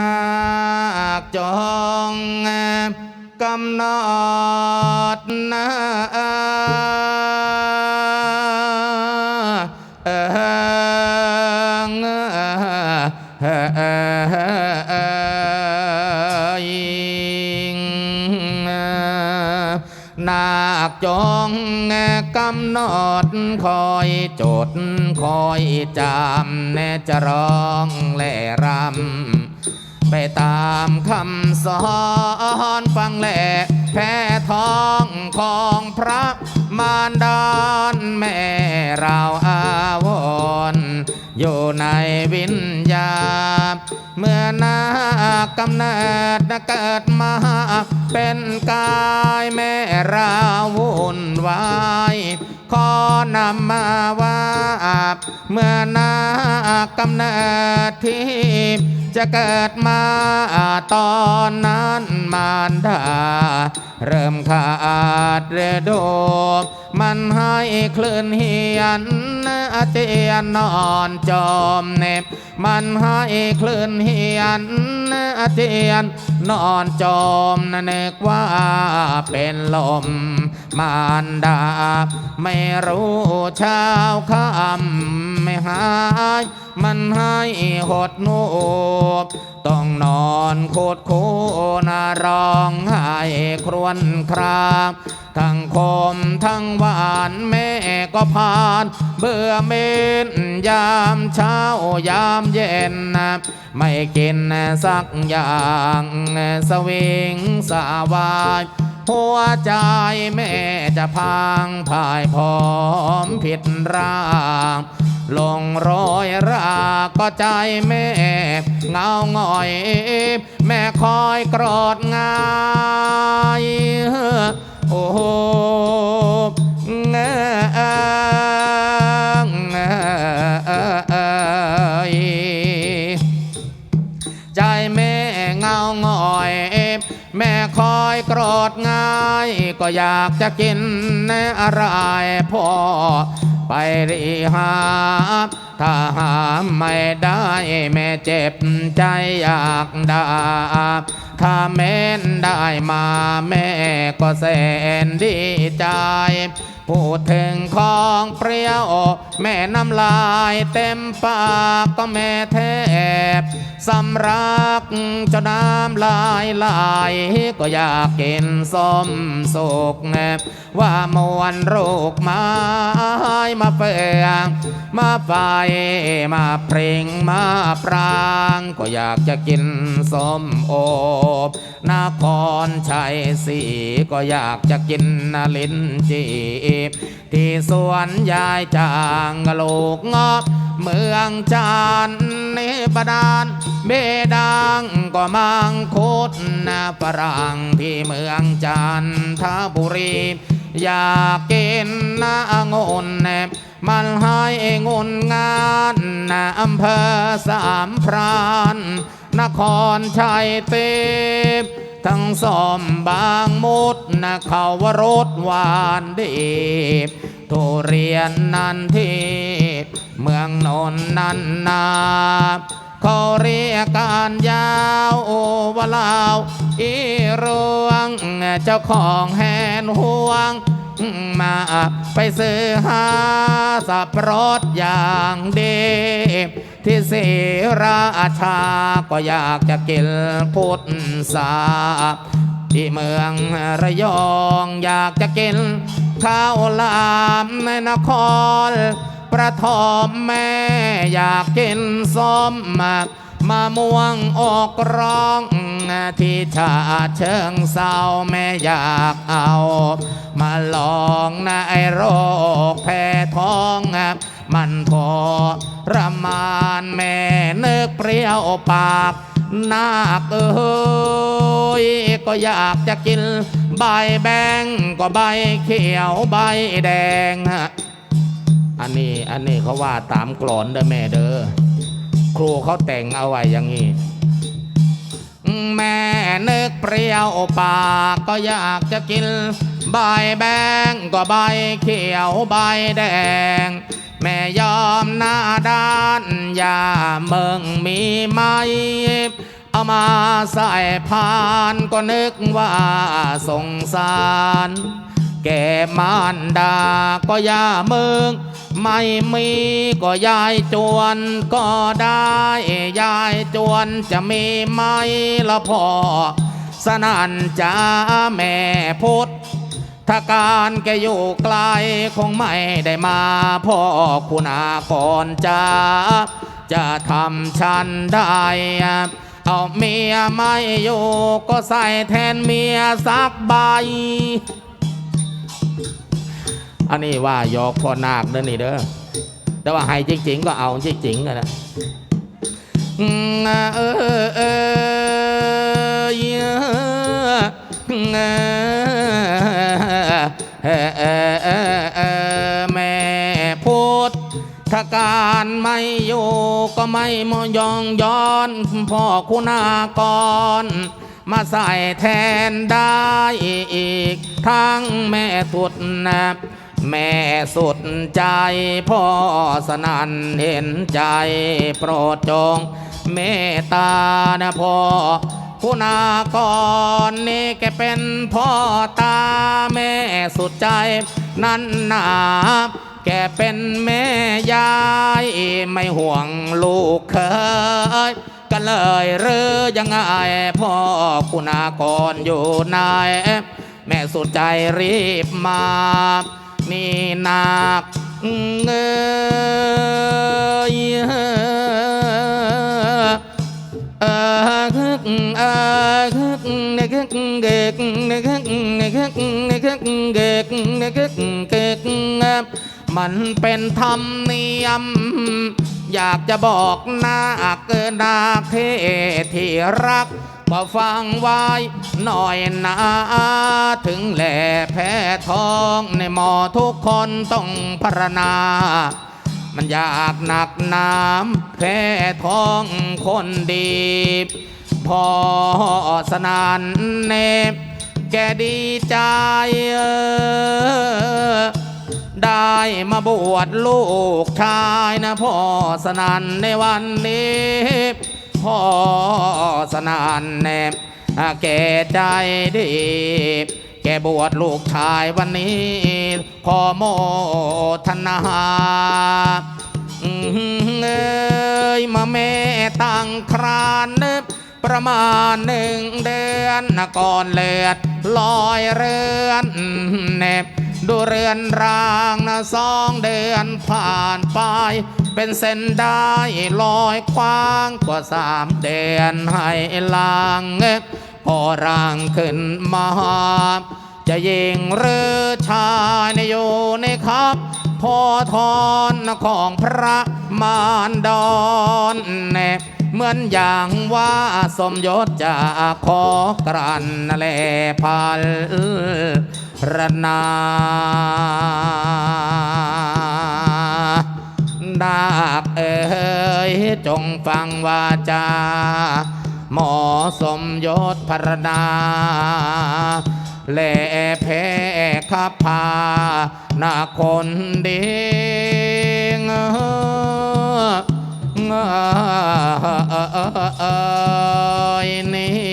ากจองกำหนดนะเอยนาคจองกำหนดคอยจดคอยจำแน่จะร้องและรำ ไปตามคำสอนฟังแหละแพ้ท้องของพระมารดานแม่เราอาวรอยู่ในวิญญาณเมื่อนาคกำเนิดเกิดมาเป็นกายแม่เราวุ่นวาย ขอนำมาว่าเมื่อนาคกำเนิดที่จะเกิดมาตอนนั้นมารดา เริ่มขาดเรโดมันให้คลื่นเหียนอาเจียนนอนจอมเน็บมันให้คลื่นเหียนอาเจียนนอนจอมนึกว่าเป็นลม มารดา ไม่รู้เช้าค่ำไม่หาย มันให้หดนูบต้องนอนโคตรโคนาร้องไห้ครวญครางทั้งคมทั้งหวานแม่ก็ผ่าน เบื่อเมนยามเช้ายามเย็นนะไม่กินสักอย่างสวิงสาวาย หัวใจแม่จะพังพ่ายพร้อมผิดร่างลงรอยราก็ใจแม่ เงาหงอย แม่คอยกรอดง่าย โอ้ อดง่าย ก็อยากจะกินอะไรพ่อ ไปรีหาถ้าหาไม่ได้แม่เจ็บใจอยากด่าถ้าแม่นได้มาแม่ก็แสนดีใจ พูดถึงของเปรี้ยว แม่น้ำลายเต็มปากก็แม่แทบสำรักจนน้ำลายไหลก็อยากกินส้มสุกแนบว่ามวนลูกไม้มาเฟืองมาไฟมาเพลงมาปรางก็อยากจะกินส้มโอบนครชัยศรีก็อยากจะกินนลินจีที่สวนยายจางกะโลกงอบเมืองจันนิบดานเบดังก็มังคุดนาฝรั่งที่เมืองจันทบุรี อยากกินน้างนแนบมันให้งนงานนาอำเภอสามพราน นครชัยเตบ ทั้งสอมบางมุดนะเขาวรสหวานดีทุเรียนนันทีเมืองนนนันนาเขาเรียกการยาวโอวลาวอีรวงเจ้าของแหนห่วง มาไปซื้อหาสับปะรดอย่างดี ที่ศรีราชาก็อยากจะกินพุทธาที่เมืองระยองอยากจะกินข้าวลามในนคร ประทอมแม่อยากกินส้มมามะม่วงออกร้อง ที่ชาเชิงเศร้าแม่อยากเอา มาลองนะไอโรคแพ้ท้องมันทรมานแม่นึกเปรี้ยวปากนาคเอ้ยก็อยากจะกินใบแบงก็ใบเขียวใบแดงอันนี้อันนี้เขาว่าตามกรอนเด้อแม่เด้อครูเขาแต่งเอาไว้อย่างนี้ แม่นึกเปรี้ยวปากก็อยากจะกิน ใบแบงก็ใบเขียวใบแดง แม่ยอมหน้าด้านอย่าเมืองมีไหมเอาเอามาใส่พานก็นึกว่าสงสาร แก่มารดาก็ย่าเมือง ไม่มีก็ยายจวนก็ได้ยายจวนจะมีไหมละพ่อสนันจ้าแม่พุทธถ้าการแกอยู่ไกลคงไม่ได้มาพ่อคุณอาก่อนจะจะทำฉันได้เอาเมียไม่อยู่ก็ใส่แทนเมียสักใบ อันนี้ว่ายอกพ่อนาคเด้อนี่เด้อแต่ว่าให้จริงๆก็เอาจริงๆกันนะเออเออเยออเออเออเออเออแม่พูดถ้าการไม่อยู่ก็ไม่มอยองย้อนพ่อคุณากรมาใส่แทนได้อีก ทั้งแม่สุดนะ แม่สุดใจพ่อสนันเห็นใจโปรดจง เมตตานะพ่อคุณากรนี่แกเป็นพ่อตาแม่สุดใจ นั่นนาแกเป็นแม่ยายไม่ห่วงลูกเคยกันเลยหรือยังไงพ่อคุณากรอยู่ไหนแม่สุดใจรีบมา นี่นักเงยเออคึกเออคึกเนคึกเกกเนคึกเนคึกเนคึกเกกเนคึกเกกมันเป็นธรรมเนียม อยากจะบอกนาเกินนาเทที่รัก ก็ฟังไว้หน่อยนะถึงแหล่แพ้ท้องในหมอทุกคนต้องพรณนามันอยากหนักน้ำแพ้ท้องคนดีพอสนานเนบแกดีใจได้มาบวชลูกชายนะพ่อสนานในวันนี้ พ่อสนานแนบแกใจดี แกบวชลูกชายวันนี้ ขอโมทนาเอ้ยมาแม่ตั้งครานเนึบประมาณหนึ่งเดือนก่อนเลือดลอยเรือนเนบดูเรือนรางนะสองเดือนผ่านไป เป็นเส้นได้ลอยคว้างกว่าสามเดือนให้ลางอ๊ะพอร่างขึ้นมาจะยิงหรือชายในอยู่ในครับพอทอนของพระมารดอนแนเหมือนอย่างว่าสมยศจะขอกรันแลพัลรนาากเอ๋ยจงฟังวาจา หมอสมยศพรดาแลแพ้ขับพาหน้าคนดีเงอเงอเอยนี่